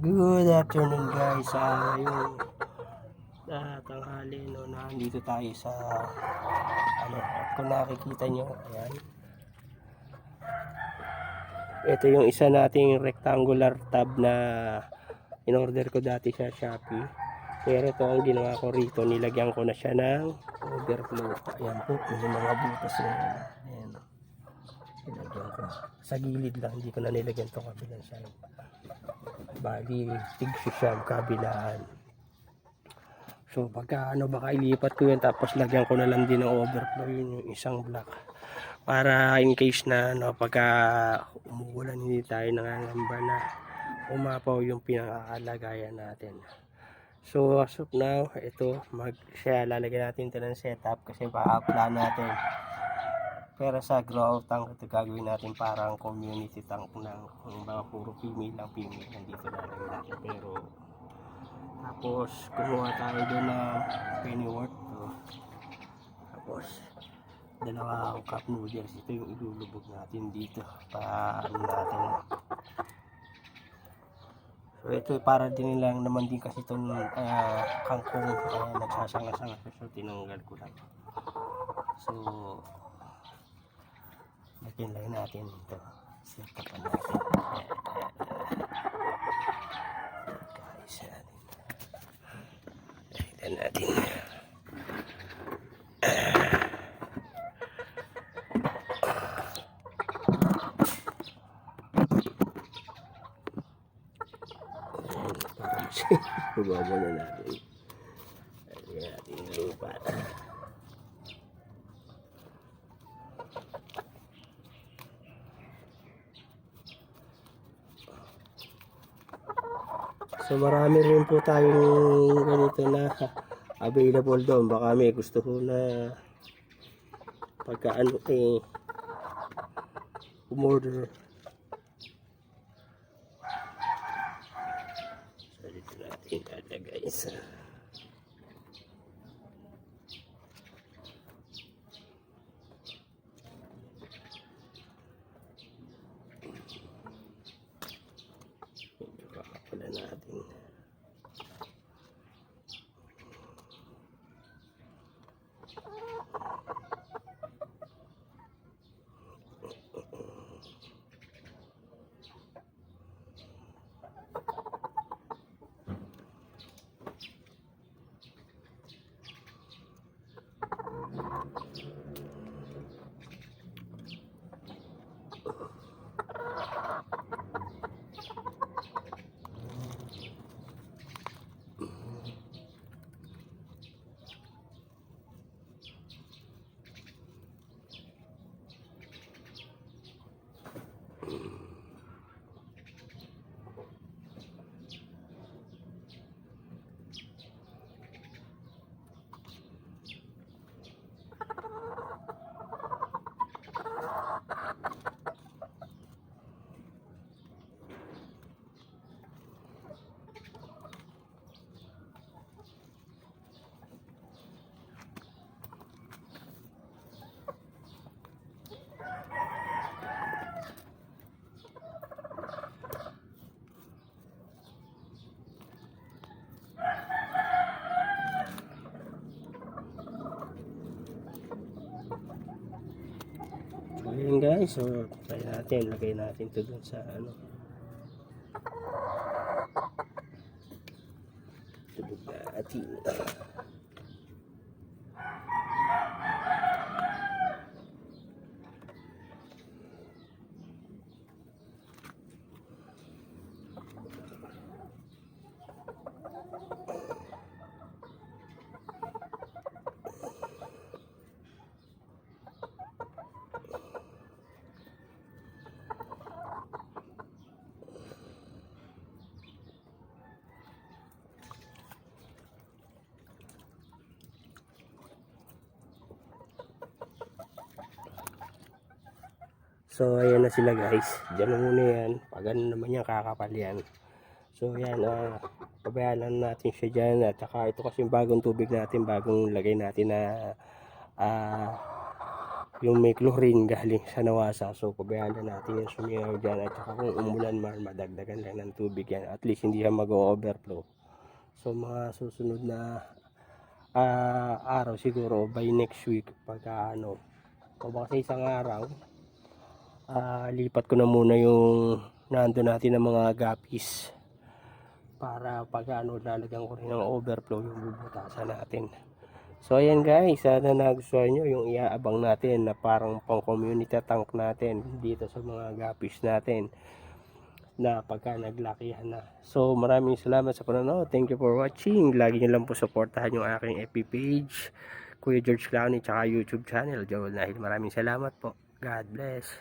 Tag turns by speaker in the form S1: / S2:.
S1: Good afternoon guys. Ah, yung ah, tanghali no, nandito tayo sa ano, kung nakikita nyo, ayan. Ito yung isa nating rectangular tab na in-order ko dati sa Shopee. Pero ito ang ginawa ko rito, nilagyan ko na siya ng overflow. Ayan po, yung mga butas yun. Ayan. Nilagyan ko. Sa gilid lang, hindi ko na nilagyan to kabilang side. Bali, tigso siya ang kabilaan. So, pagka ano, baka ilipat ko yun, tapos lagyan ko na lang din ng overflow yun, yung isang block. Para in case na, ano, pagka umuulan, hindi tayo nangangamba na umapaw yung pinakakalagayan natin. So, as of now, ito, mag, siya, lalagyan natin ito ng setup kasi pa-upload natin. Pero sa grow tank, ito gagawin natin parang community tank ng kung baka puro female lang female nandito lalagyan natin. Pero, tapos, kumuha tayo doon ng pennyworth. So, tapos, dalawa akong cup noodles. Ito yung ilulubog natin dito. Pa, ano natin. So, ito para din lang naman din kasi itong uh, kangkong uh, nagsasanga-sanga. So, tinanggal ko lang. So, lang natin ito. Set up natin. Guys, natin. Lagyan natin. Bubaba na natin. Lagyan natin lupa. So marami rin po tayong ganito na available doon. Baka may gusto ko na pagka ano eh umorder. So dito natin lalagay sa Yun guys, so try natin, lagay natin to dun sa ano. Tubog natin. So, ayan na sila guys. Diyan na muna yan. Pag ano naman yan, kakapal yan. So, ayan. Uh, pabayaan lang natin siya dyan. At saka ito kasi yung bagong tubig natin, bagong lagay natin na ah yung may chlorine galing sa nawasa. So, pabayaan na natin yung sumingaw dyan. At saka kung umulan man, madagdagan lang ng tubig yan. At least hindi yan mag-overflow. So, mga susunod na ah, araw siguro by next week pagka ano o baka sa isang araw ah, lipat ko na muna yung nando natin ng mga gapis para pag ano lalagyan ko rin ng overflow yung bubutasan natin so ayan guys sana nagustuhan nyo yung iaabang natin na parang pang community tank natin dito sa mga gapis natin na pagka naglakihan na. So maraming salamat sa panonood. Thank you for watching. Lagi nyo lang po supportahan yung aking FB page, Kuya George Clowney, tsaka YouTube channel, Joel Nahil. Maraming salamat po. God bless.